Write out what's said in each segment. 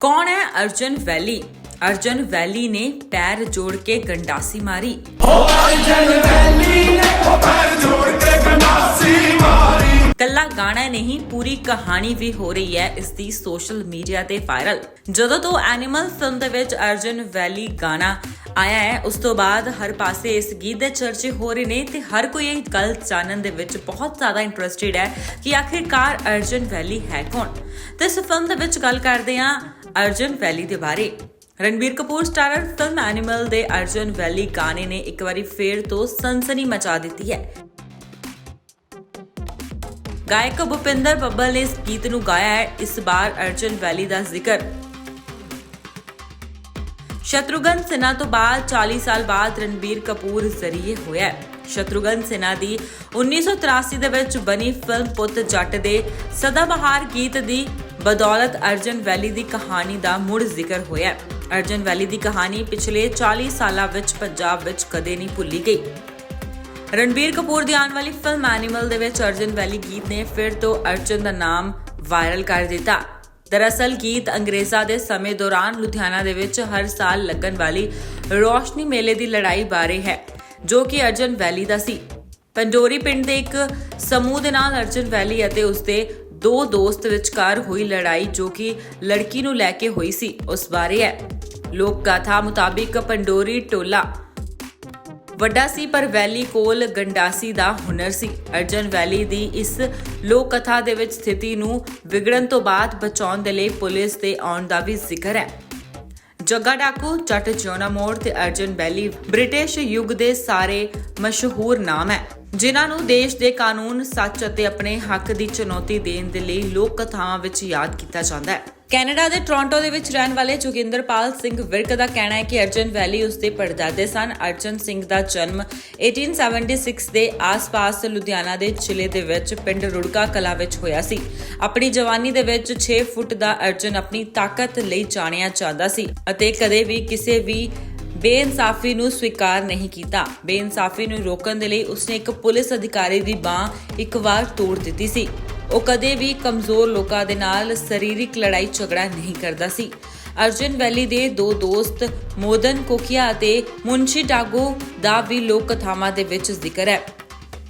ਕੌਣ ਹੈ ਅਰਜਨ ਵੈਲੀ? ਅਰਜਨ ਵੈਲੀ ਨੇ ਪੈਰ ਜੋੜ ਕੇ ਗੰਡਾਸੀ ਮਾਰੀ। ਕੱਲਾ ਗਾਣਾ ਨਹੀਂ ਪੂਰੀ ਕਹਾਣੀ ਵੀ ਹੋ ਰਹੀ ਹੈ ਇਸ ਦੀ ਸੋਸ਼ਲ ਮੀਡੀਆ ਤੇ ਵਾਇਰਲ ਜਦੋਂ ਤੋਂ ਐਨੀਮਲ ਫਿਲਮ ਦੇ ਵਿੱਚ ਅਰਜਨ ਵੈਲੀ ਗਾਣਾ ਆਇਆ ਹੈ ਉਸ ਤੋਂ ਬਾਅਦ ਹਰ ਪਾਸੇ ਇਸ ਗੀਤ ਦੇ ਚਰਚੇ ਹੋ ਰਹੇ ਨੇ ਤੇ ਹਰ ਕੋਈ ਇਹ ਗੱਲ ਜਾਣਨ ਦੇ ਵਿੱਚ ਬਹੁਤ ਜ਼ਿਆਦਾ ਇੰਟਰਸਟਿਡ ਹੈ ਕਿ ਆਖਿਰਕਾਰ ਅਰਜਨ ਵੈਲੀ ਹੈ ਕੌਣ? ਤੇ ਇਸ ਫਿਲਮ ਦੇ ਵਿੱਚ ਗੱਲ ਕਰਦੇ ਹਾਂ ਅਰਜਨ ਵੈਲੀ ਦੇ ਬਾਰੇ। Ranbir Kapoor starrer film animal ਦੇ ਅਰਜਨ ਵੈਲੀ ਗਾਣੇ ਨੇ ਇੱਕ ਵਾਰੀ ਫੇਰ ਤੋਂ ਸਨਸਨੀ ਮਚਾ ਦਿੱਤੀ ਹੈ। ਗਾਇਕ ਭੁਪਿੰਦਰ ਬੱਬਲ ਨੇ ਇਸ ਗੀਤ ਨੂੰ ਗਾਇਆ ਹੈ। ਇਸ ਵਾਰ ਅਰਜਨ ਵੈਲੀ ਦਾ ਜ਼ਿਕਰ। ਸ਼ਤਰੂਗਨ ਸਿਨਹਾ ਤੋਂ ਬਾਅਦ 40 ਸਾਲ ਬਾਅਦ ਰਣਬੀਰ ਕਪੂਰ ਜ਼ਰੀਏ ਹੋਇਆ ਹੈ। ਸ਼ਤਰੂਗਨ ਸਿਨਹਾ ਦੀ 1983 ਦੇ ਵਿੱਚ ਬਣੀ ਫਿਲਮ ਪੁੱਤ ਜੱਟ ਦੇ ਸਦਾਬਹਾਰ ਗੀਤ ਦੀ ਬਦੌਲਤ ਅਰਜਨ ਵੈਲੀ ਦੀ ਕਹਾਣੀ ਦਾ ਮੁੜ ਜ਼ਿਕਰ ਹੋਇਆ। ਹੈ। ਅਰਜਨ ਵੈਲੀ ਦੀ ਕਹਾਣੀ ਪਿਛਲੇ 40 ਸਾਲਾਂ ਵਿੱਚ ਪੰਜਾਬ ਵਿੱਚ ਕਦੇ ਨਹੀਂ ਭੁੱਲੀ ਗਈ। ਰਣਬੀਰ ਕਪੂਰ ਦੀ ਆਉਣ ਵਾਲੀ ਫਿਲਮ ਐਨੀਮਲ ਦੇ ਵਿੱਚ ਅਰਜਨ ਵੈਲੀ ਗੀਤ ਨੇ ਫਿਰ ਤੋਂ ਅਰਜਨ ਦਾ ਨਾਮ ਵਾਇਰਲ ਕਰ ਦਿੱਤਾ। ਦਰਅਸਲ ਗੀਤ ਅੰਗਰੇਜ਼ਾਂ ਦੇ ਸਮੇਂ ਦੌਰਾਨ ਲੁਧਿਆਣਾ ਦੇ ਵਿੱਚ ਹਰ ਸਾਲ ਲੱਗਣ ਵਾਲੀ ਰੋਸ਼ਨੀ ਮੇਲੇ ਦੀ ਲੜਾਈ ਬਾਰੇ ਹੈ, ਜੋ ਕਿ ਅਰਜਨ ਵੈਲੀ ਦਾ ਸੀ। ਪੰਡੋਰੀ ਪਿੰਡ ਦੇ ਇੱਕ ਸਮੂਹ ਦੇ ਨਾਲ ਅਰਜਨ ਵੈਲੀ ਅਤੇ ਉਸਦੇ ਦੋ ਦੋ ਦੋਸਤ ਵਿਚਕਾਰ ਹੋਈ ਲੜਾਈ ਜੋ ਕਿ ਲੜਕੀ ਨੂੰ ਲੈ ਕੇ ਹੋਈ ਸੀ, ਉਸ ਬਾਰੇ ਹੈ। ਲੋਕ ਕਥਾ ਮੁਤਾਬਿਕ ਪੰਡੋਰੀ ਟੋਲਾ ਵੱਡਾ ਸੀ, ਪਰ ਵੈਲੀ ਕੋਲ ਗੰਡਾਸੀ ਦਾ ਹੁਨਰ ਸੀ। ਅਰਜਨ ਵੈਲੀ ਦੀ ਇਸ ਲੋਕ ਕਥਾ ਦੇ ਵਿੱਚ ਸਥਿਤੀ ਨੂੰ ਵਿਗੜਨ ਤੋਂ ਬਾਅਦ ਬਚਾਉਣ ਦੇ ਲਈ ਪੁਲਿਸ ਦੇ ਆਉਣ ਦਾ ਵੀ ਜ਼ਿਕਰ ਹੈ। ਜੱਗਾ ਡਾਕੂ, ਜੱਟ ਜੋਨਾ ਮੋੜ ਤੇ ਅਰਜਨ ਵੈਲੀ ਬ੍ਰਿਟਿਸ਼ ਯੁੱਗ ਦੇ ਸਾਰੇ ਮਸ਼ਹੂਰ ਨਾਮ ਹੈ। ਜਿਨ੍ਹਾਂ ਨੂੰ ਦੇਸ਼ ਦੇ ਕਾਨੂੰਨ, ਸੱਚ ਅਤੇ ਆਪਣੇ ਹੱਕ ਦੀ ਚੁਣੌਤੀ ਦੇਣ ਦੇ ਲਈ ਲੋਕ ਕਥਾਵਾਂ ਵਿੱਚ ਯਾਦ ਕੀਤਾ ਜਾਂਦਾ ਹੈ। ਕੈਨੇਡਾ ਦੇ ਟੋਰਾਂਟੋ ਦੇ ਵਿੱਚ ਰਹਿਣ ਵਾਲੇ ਜੋਗਿੰਦਰਪਾਲ ਸਿੰਘ ਵਿਰਕ ਦਾ ਕਹਿਣਾ ਹੈ ਕਿ ਅਰਜਨ ਵੈਲੀ ਉਸਦੇ ਪੜਦਾਦੇ ਸਨ। ਅਰਜਨ ਸਿੰਘ ਦਾ ਜਨਮ 1876 ਦੇ ਆਸ-ਪਾਸ ਲੁਧਿਆਣਾ ਦੇ ਜ਼ਿਲ੍ਹੇ ਦੇ ਵਿੱਚ ਪਿੰਡ ਰੁੜਕਾ ਕਲਾ ਵਿੱਚ ਹੋਇਆ ਸੀ। ਆਪਣੀ ਜਵਾਨੀ ਦੇ ਵਿੱਚ 6 ਫੁੱਟ ਦਾ ਅਰਜਨ ਆਪਣੀ ਤਾਕਤ ਲਈ ਜਾਣਿਆ ਜਾਂਦਾ ਸੀ ਅਤੇ ਕਦੇ ਵੀ ਕਿਸੇ ਵੀ ਬੇਇਨਸਾਫੀ ਨੂੰ ਸਵੀਕਾਰ ਨਹੀਂ ਕੀਤਾ। ਬੇਇਨਸਾਫੀ ਨੂੰ ਰੋਕਣ ਦੇ ਲਈ ਉਸਨੇ ਇੱਕ ਪੁਲਿਸ ਅਧਿਕਾਰੀ ਦੀ ਬਾਹ ਇੱਕ ਵਾਰ ਤੋੜ ਦਿੱਤੀ ਸੀ। ਉਹ ਕਦੇ ਵੀ ਕਮਜ਼ੋਰ ਲੋਕਾਂ ਦੇ ਨਾਲ ਸਰੀਰਕ ਲੜਾਈ ਝਗੜਾ ਨਹੀਂ ਕਰਦਾ ਸੀ। ਅਰਜਨ ਵੈਲੀ ਦੇ ਦੋ ਦੋਸਤ ਮੋਦਨ ਕੋਕੀਆ ਅਤੇ ਮੁੰਸ਼ੀ ਡਾਗੋ ਦਾ ਵੀ ਲੋਕ ਕਥਾਵਾਂ ਦੇ ਵਿੱਚ ਜ਼ਿਕਰ ਹੈ।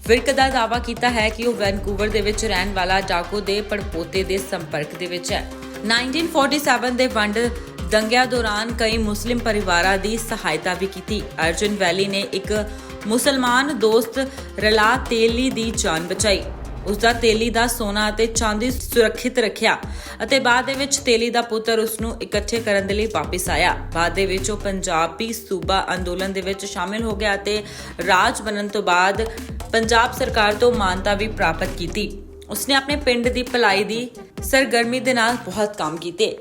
ਫਿਰਕ ਦਾ ਦਾਅਵਾ ਕੀਤਾ ਹੈ ਕਿ ਉਹ ਵੈਨਕੂਵਰ ਦੇ ਵਿੱਚ ਰਹਿਣ ਵਾਲਾ ਡਾਕੋ ਦੇ ਪੜਪੋਤੇ ਦੇ ਸੰਪਰਕ ਦੇ ਵਿੱਚ ਹੈ। 1947 ਦੇ ਵੰਡ ਦੰਗਿਆਂ ਦੌਰਾਨ ਕਈ ਮੁਸਲਿਮ ਪਰਿਵਾਰਾਂ ਦੀ ਸਹਾਇਤਾ ਵੀ ਕੀਤੀ। ਅਰਜਨ ਵੈਲੀ ਨੇ ਇੱਕ ਮੁਸਲਮਾਨ ਦੋਸਤ ਰਲਾ ਤੇਲੀ ਦੀ ਜਾਨ ਬਚਾਈ। ਉਸ ਦਾ ਤੇਲੀ ਦਾ ਸੋਨਾ ਅਤੇ ਚਾਂਦੀ ਸੁਰੱਖਿਅਤ ਰੱਖਿਆ ਅਤੇ ਬਾਅਦ ਦੇ ਵਿੱਚ ਤੇਲੀ ਦਾ ਪੁੱਤਰ ਉਸ ਨੂੰ ਇਕੱਠੇ ਕਰਨ ਦੇ ਲਈ ਵਾਪਸ ਆਇਆ। ਬਾਅਦ ਦੇ ਵਿੱਚ ਉਹ ਪੰਜਾਬੀ ਸੂਬਾ ਅੰਦੋਲਨ ਦੇ ਵਿੱਚ ਸ਼ਾਮਿਲ ਹੋ ਗਿਆ ਅਤੇ ਰਾਜ ਬਣਨ ਤੋਂ ਬਾਅਦ ਪੰਜਾਬ ਸਰਕਾਰ ਤੋਂ ਮਾਨਤਾ ਵੀ ਪ੍ਰਾਪਤ ਕੀਤੀ। ਉਸਨੇ ਆਪਣੇ ਪਿੰਡ ਦੀ ਭਲਾਈ ਦੀ ਸਰਗਰਮੀ ਦੇ ਨਾਲ ਬਹੁਤ ਕੰਮ ਕੀਤੇ।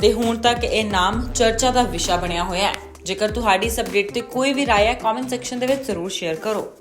ਤੇ ਹੁਣ ਤੱਕ ਇਹ ਨਾਮ ਚਰਚਾ ਦਾ ਵਿਸ਼ਾ ਬਣਿਆ ਹੋਇਆ ਹੈ। ਜੇਕਰ ਤੁਹਾਡੀ ਇਸ ਅਪਡੇਟ ਤੇ ਕੋਈ ਵੀ ਰਾਏ ਹੈ ਕਮੈਂਟ ਸੈਕਸ਼ਨ ਦੇ ਵਿੱਚ ਜ਼ਰੂਰ ਸ਼ੇਅਰ ਕਰੋ।